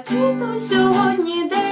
Вже то сьогодні день.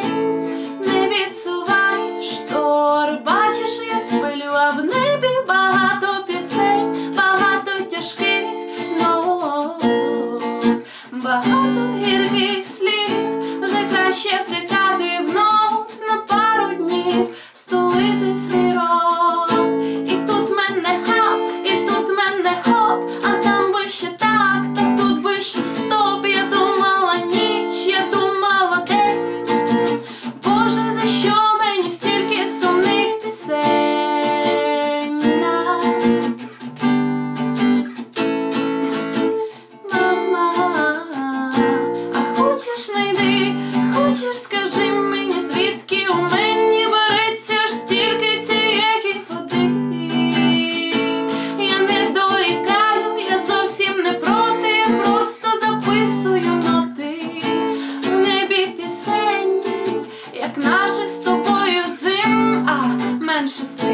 Just.